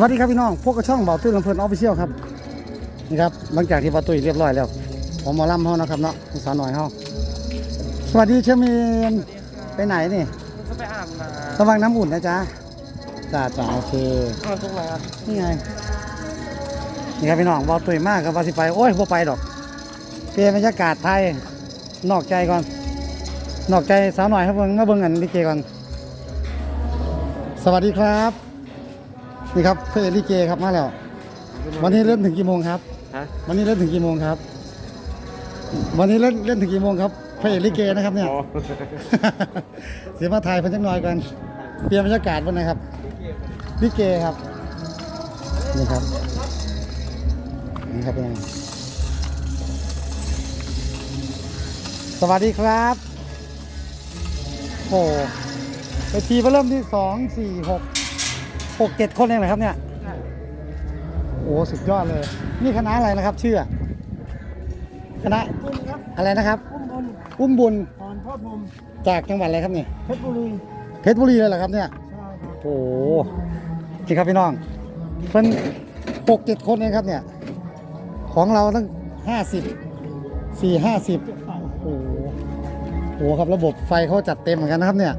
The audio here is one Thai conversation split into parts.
สวัสดีครับพี่น้อง พวกกระช่องเบาตื้นลำเพลินออฟฟิเชียลครับ นี่ครับ หลังจากที่ประตูเรียบร้อยแล้ว ผมหมอลำเฮานะครับเนาะคุณสาวหน่อยเฮาสวัสดีเชมีนไปไหนนี่จะไปอาบน้ระวังน้ำอุ่นนะจ๊ะจ้าจ้าโอเคำเอาตรงไหนอะนี่ไง นี่ครับพี่น้องเบาตุยมากครับว่าสิไป โอ้ยบ่ไปดอก เปลี่ยนบรรยากาศไทย นอกใจก่อน นอกใจสาวหน่อยครับเบิ่งมาเบิ่งกันลิเกก่อน สวัสดีครับ นี่ครับพระเอกลิเกครับมาแล้ว วันนี้เล่นถึงกี่โมงครับฮะวันนี้เล่นถึงกี่โมงครับ วันนี้เล่นเล่นถึงกี่โมงครับพระเอกลิเกนะครับเนี่ยอ๋อเสียมาถ่ายเพันจักหน่อยกัน เปลี่ยนบรรยากาศบ้างนะครับลิเกครับนี่ครับนี่ครับพี่น้องสวัสดีครับโอ้ไปทีมาเริ่มที่สองสี่หก หกเจ็ดคนเองเหรอครับเนี่ยโอ้สุดยอดเลย นี่คณะอะไรนะครับ ชื่ออะคณะบุญครับอะไรนะครับ อุ้มบุญอุ้มบุญพรพ่อพรหมจากจังหวัดอะไรครับเนี่ยเพชรบุรีเพชรบุรีเลยเหรอครับเนี่ย ใช่ครับโอ้โหนี่ครับพี่น้องเพิ่นหกเจ็ดคนเองครับเนี่ย ของเราตั้งห้าสิบสี่ห้าสิบโอ้โหโอ้โหครับระบบไฟเขาจัดเต็มเหมือนกันนะครับเนี่ย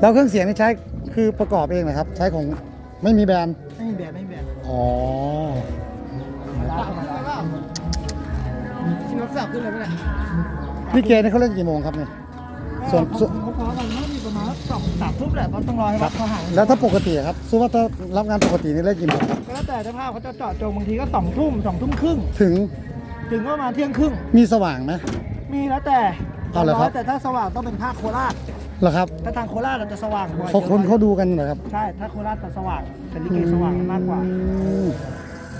แล้วเครื่องเสียงนี่ใช้ คือประกอบเองนะครับ ใช้ของไม่มีแบรนด์ ไม่มีแบบไม่มีแบบอ๋อร้านมาแล้วกินรถสับขึ้นเลยไหมเนี่ยนี่เกนี่เขาเล่นกี่โมงครับเนี่ย ส่วน ส่วนเขาพอกันน่าจะมีประมาณสองสามทุ่มแหละเพราะต้องรอให้วัดเขาหายแล้วถ้าปกติอะครับสมมติว่าถ้ารับงานปกตินี่เล่นกี่โมงครับ ก็แล้วแต่เจ้าภาพเขาจะเจาะจงบางทีก็สองทุ่มสองทุ่มครึ่ง ถึง ถึงก็ประมาณเที่ยงครึ่ง มีสว่างไหม มีแล้วแต่เอาเหรอครับ แต่ถ้าสว่างต้องเป็นภาคโคราช เหรอครับถ้าทางโคราชเราจะสว่างบ่อยเขาคนเขาดูกันเหรอครับใช่ ถ้าโคราชจะสว่างเป็นลิเกสว่างมากกว่า อืม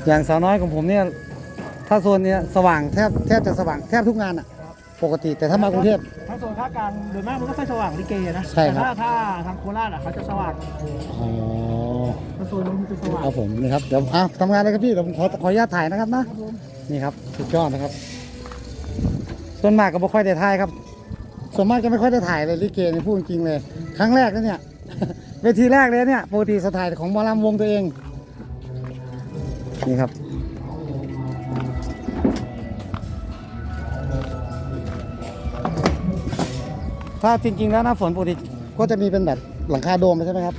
อย่างสาวน้อยของผมเนี่ย ถ้าโซนเนี้ยสว่างแทบแทบจะสว่างแทบทุกงานอะปกติแต่ถ้ามากรุงเทพ ถ้าโซนภาคกลางโดยมากมันก็ค่อยสว่างลิเกนะใช่ครับ แต่ถ้าถ้าทางโคราชอะเขาจะสว่างอ๋อถ้าโซนนู้นมันจะสว่างครับผมนี่ครับเดี๋ยวอะทำงานเลยครับพี่เดี๋ยวผมขอขออนุญาตถ่ายนะครับนะนี่ครับสุดยอดนะครับ ส่วนมากก็ไม่ค่อยได้ถ่ายครับ ส่วนมากจะไม่ค่อยได้ถ่ายเลยลิเกนี่พูดจริงๆเลย ครั้งแรกนะเนี่ย เวทีแรกเลยเนี่ยปกติสไตล์ของหมอลำวงตัวเอง นี่ครับ ถ้าจริง ๆ แล้วหน้าฝนปกติก็จะมีเป็นแบบหลังคาโดมใช่ไหมครับ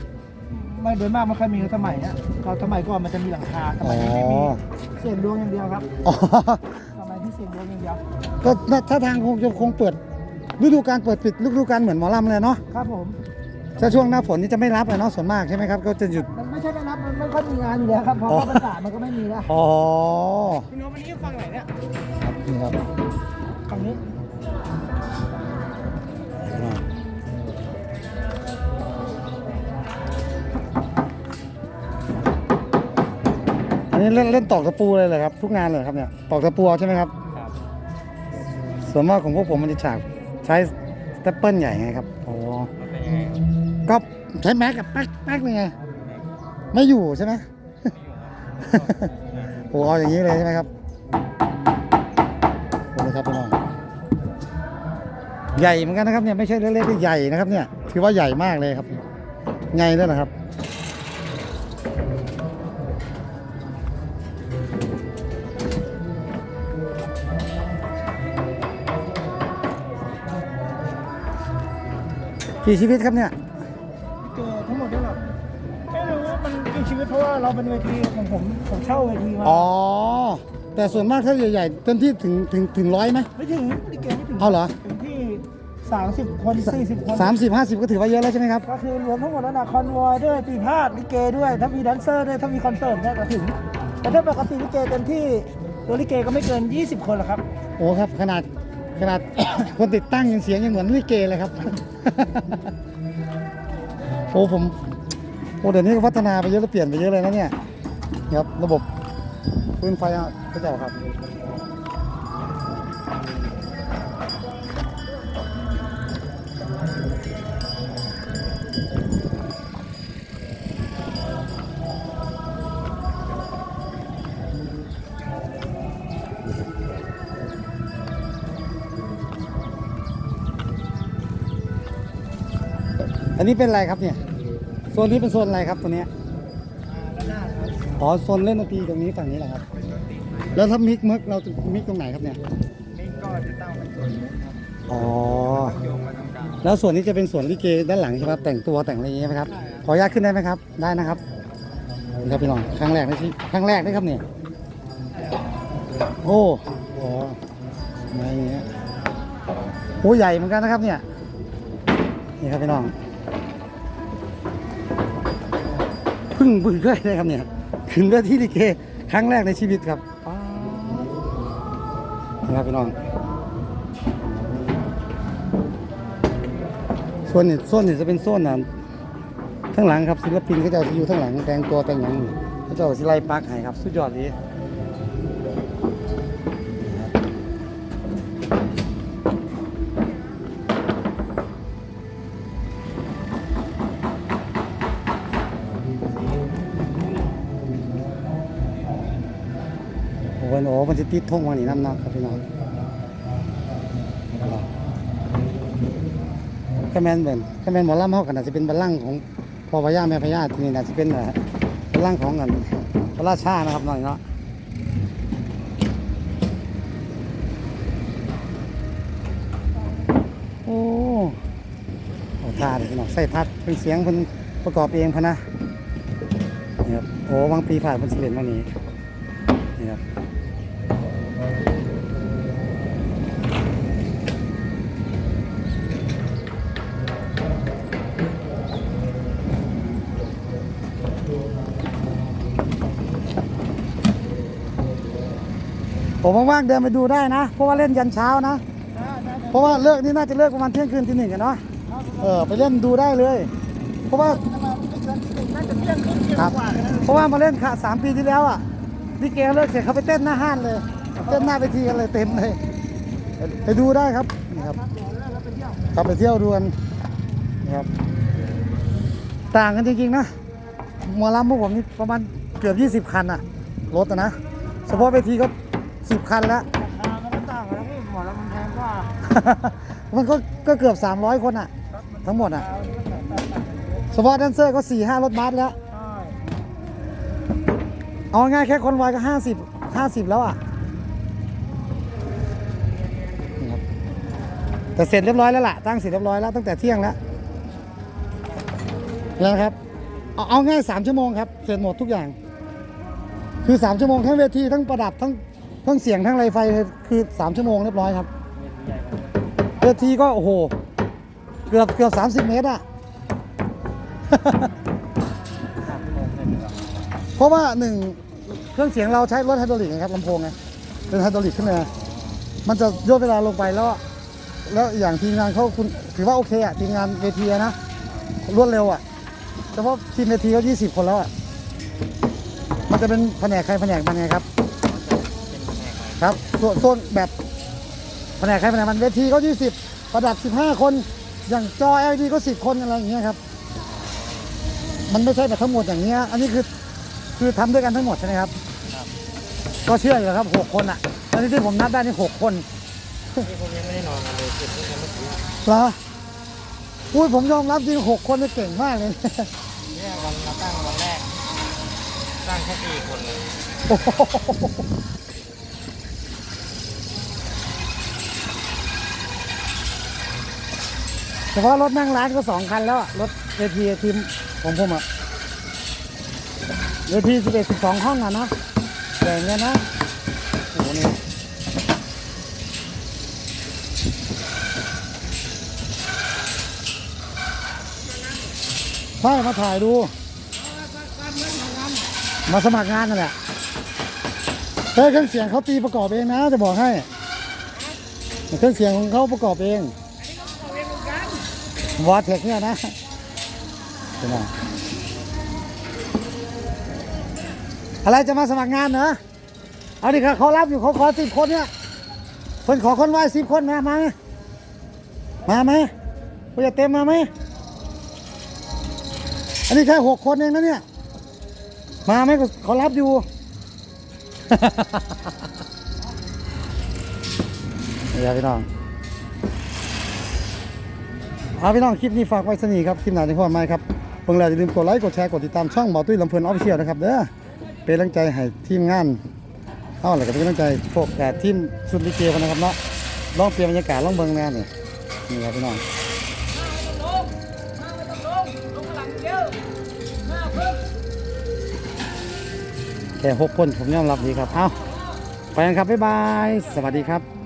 ไม่โดยมากไม่ค่อยมีสมัยเนี้ยเขาสมัยก่อนมันจะมีหลังคาสมัยนี้ไม่มีอ๋อเสียงดวงอย่างเดียวครับอ๋อสมัยที่เสียงดวงอย่างเดียวก็น่าถ้าทางคงจะคงเปิด ฤดูการเปิดปิดฤดูการเหมือนหมอลำเลยเนาะครับผม ถ้าช่วงหน้าฝนนี่จะไม่รับเลยเนาะส่วนมากใช่ไหมครับก็จะหยุด มันไม่ใช่ไม่นับมันไม่ค่อยมีงานอยู่แล้วครับเพราะอ๋อว่าประกาศมันก็ไม่มีแล้วอ๋อพี่น้องวันนี้ฟังไหนเนี่ยครับนี่ครับฝั่งนี้อันนี้เล่นเล่นตอกตะปูเลยเหรอครับ ทุกงานเลยครับเนี่ยตอกตะปูเอาใช่ไหมครับครับ ส่วนมากของพวกผมมันจะฉาก ใช้สเตปเปิลใหญ่ไงครับอ๋อมันเป็นยังไงก็ใช้แม็กกับแป๊กแป๊กเลยไงไม่อยู่ใช่ไหม โอ้เอาอย่างนี้เลยใช่ไหมครับโอ้เลยครับพี่น้องใหญ่เหมือนกันนะครับเนี่ยไม่ใช่เล็กๆใหญ่นะครับเนี่ยถือว่าใหญ่มากเลยครับ ไงเลยนะครับ กี่ชีวิตครับเนี่ยเจอทั้งหมดด้วยหรอไม่รู้มันกี่ชีวิตเพราะว่าเราเป็นเวทีของผมผมเช่าเวทีมาอ๋อแต่ส่วนมากถ้าใหญ่ๆเต็มที่ถึงถึงถึงร้อยไหมไม่ถึงลิเกไม่ถึงเอาเหรอถึงที่สามสิบคนสี่สิบคนสามสิบห้าสิบก็ถือว่าเยอะแล้วใช่ไหมครับก็คือรวมทั้งหมดแล้วนะคอนวอยด้วยปีพาดลิเกด้วยถ้ามีแดนเซอร์ด้วยถ้ามีคอนเสิร์ตเนี่ยก็ถึงแต่ถ้าปกติลิเกเต็มที่ตัวลิเกก็ไม่เกิน 20 คนหรอกครับ โอ้ครับขนาด ขนาด คนติดตั้งยังเสียงยังเหมือนลิเกเลยครับ โอ้ผมโอ้เดี๋ยวนี้ก็พัฒนาไปเยอะแล้วเปลี่ยนไปเยอะเลยนะเนี่ยครับระบบพื้นไฟอะพระเจ้าครับ อันนี้เป็นอะไรครับเนี่ย โซนนี้เป็นโซนอะไรครับตัวเนี้ยระนาดครับอ๋อโซนเล่นดนตรีตรงนี้ฝั่งนี้แหละครับ แล้วถ้ามิกมึกเราจะมิกตรงไหนครับเนี่ย นี่ก็จะตั้งเป็นส่วนนู้นครับอ๋อ โยงมาตรงกลางแล้วส่วนนี้จะเป็นส่วนลิเกด้านหลังใช่ไหมครับแต่งตัวแต่งอะไรอย่างเงี้ยไหมครับ ขออนุญาตขึ้นได้ไหมครับ ได้นะครับนี่ครับพี่น้องครั้งแรกในชีวิตครั้งแรกนี่ครับเนี่ย โอ้โหมาอย่างเงี้ยโอ้ใหญ่เหมือนกันนะครับเนี่ย นี่ครับพี่น้อง พึ่งเพึ่งเคยนะครับเนี่ยขึ้นเวทีลิเกครั้งแรกในชีวิตครับนะครับพี่น้อง ส่วนนี้ส่วนนี้จะเป็นส่วนนั้นทั้งหลังครับศิลปินก็จะอยู่ทั้งหลังแต่งตัวแต่งหยังนี่เขาเจะสิไลปักให้ครับ สุดยอดดีโอ้ มันจะติดทงวันนี้น้ำเนาะครับพี่น้องครับคะแมนเหมือนคะแมนหมอล่ำเฮากันอาจจะเป็นบัลลังก์ของพ่อพญาแม่พญาที่นี่น่าจะเป็นบัลลังก์ของกันพระราชานะครับน่อยเนาะโอ้โอ้ท่าเลยพี่น้องใส่ทัดเป็นเสียงเพิ่นประกอบเองพะนะนี่ครับโอ้วังปีผ่านเพิ่นสิเล่นมานี้นี่ครับ ผมว่างๆเดินไปดูได้นะ เพราะว่าเล่นยันเช้านะ เพราะว่าเลิกนี่น่าจะเลิกประมาณเที่ยงคืนทีหนึ่งอะเนาะเออไปเล่นดูได้เลย เพราะว่าเที่ยงครับเพราะว่ามาเล่นค่ะสามปีที่แล้วอะลิเกเลิกเสร็จเขาไปเต้นหน้าห้านเลย เต้นหน้าไปทีกันเลยเต็มเลย ไปดูได้ครับนี่ครับขับไปเที่ยวดูกันนี่ครับ ต่างกันจริงๆนะหมอลำพวกผมนี่ประมาณเกือบ 20 คันอะรถอะนะเฉพาะเวทีก็ 10 คันแล้วมันก็ต่างกันนะพี่หมอล้วมันแพงกว่า มันก็ก็เกือบ 300 คนอะทั้งหมดอะเฉพาะแดนเซอร์ก็4 5รถบัสแล้วเอาง่ายแค่คนวายก็ 50 50 แล้วอะ แต่เสร็จเรียบร้อยแล้วล่ะตั้งเสร็จเรียบร้อยแล้วตั้งแต่เที่ยงแล้วแล้วครับเอาเอาง่าย3ชั่วโมงครับเสร็จหมดทุกอย่าง คือ3ชั่วโมงทั้งเวทีทั้งประดับทั้งทั้งเสียงทั้งไรไฟคือ3ชั่วโมงเรียบร้อยครับเวทีก็โอ้โหเกือบเกือบ30เมตรอะเพราะว่าหนึ่งเครื่องเสียงเราใช้รถไฮดรอลิกนะครับลำโพงไงเป็นไฮดรอลิกขึ้นมามันจะย่นเวลาลงไปแล้ว แล้วอย่างทีมงานเขาคุณถือว่าโอเคอะทีมงานเวทีอะนะรวดเร็วอะเฉพาะทีมเวทีก็20คนแล้วอะมันจะเป็นแผนกใครแผนกมันไงครับ ครับส่วนส่วนแบบแผนกใครแผนกมันเวทีก็20ประดับ15คน อย่างจอ LED ก็10คนอะไรอย่างเงี้ยครับ มันไม่ใช่แบบทั้งหมดอย่างเงี้ยอันนี้คือคือทำด้วยกันทั้งหมดใช่ไหมครับ ก็เชื่ออยู่ครับหกคนอะตอนนี้ที่ผมนับได้นี่หกคน นี่ผมยังไม่ได้นอนกันเลยเก็บตั้งแต่เมื่อกี้เหรออุ้ยผมยอมรับจริงหกคนนี่เก่งมากเลย เนี่ยวันมาตั้งวันแรก ตั้งแค่สี่คนเลยโอ้โหเฉพาะรถนั่งร้านก็สองคันแล้วอะรถเวทีทีมของผมอะเวทีสิบเอ็ดสิบสองห้องอะนะแบ่งกันนะ โอ้โหนี่ ใช่มาถ่ายดู มาสมัครงานนั่นแหละเฮ้ยเครื่องเสียงเขาตีประกอบเองนะจะบอกให้ เครื่องเสียงของเขาประกอบเองวอเทคเนี่ยนะเป็นไงอะไรจะมาสมัครงานเหรอเอาดิครับเขารับอยู่เขาขอสิบคนเนี่ยคนขอคนไหวสิบคนมามาไหมมาไหมคุณจะเต็มมาไหม อันนี้แค่หกคนเองนะเนี่ย มาไหมขอรับอยู่ เดี๋ยวพี่น้องเอาพี่น้องคลิปนี้ฝากไว้สนีครับ คลิปไหนาในข้อมาครับเพิ่งแล้วอย่าลืมกดไลค์ กดแชร์ กดติดตามช่องบอตุ้ยลำเพลินออฟเชียลนะครับเด้อเป็นกำลังใจให้ทีมงานเอาอะไรก็เป็นกำลังใจพวกแต่ทีมชุนลิเกกันนะครับเนาะลองเปลี่ยนบรรยากาศลองเบิ่งแม่เนี่ยนี่ครับพี่น้อง แค่หกคนผมยอมรับดีครับ เอาไปกันครับ บ๊ายบาย สวัสดีครับ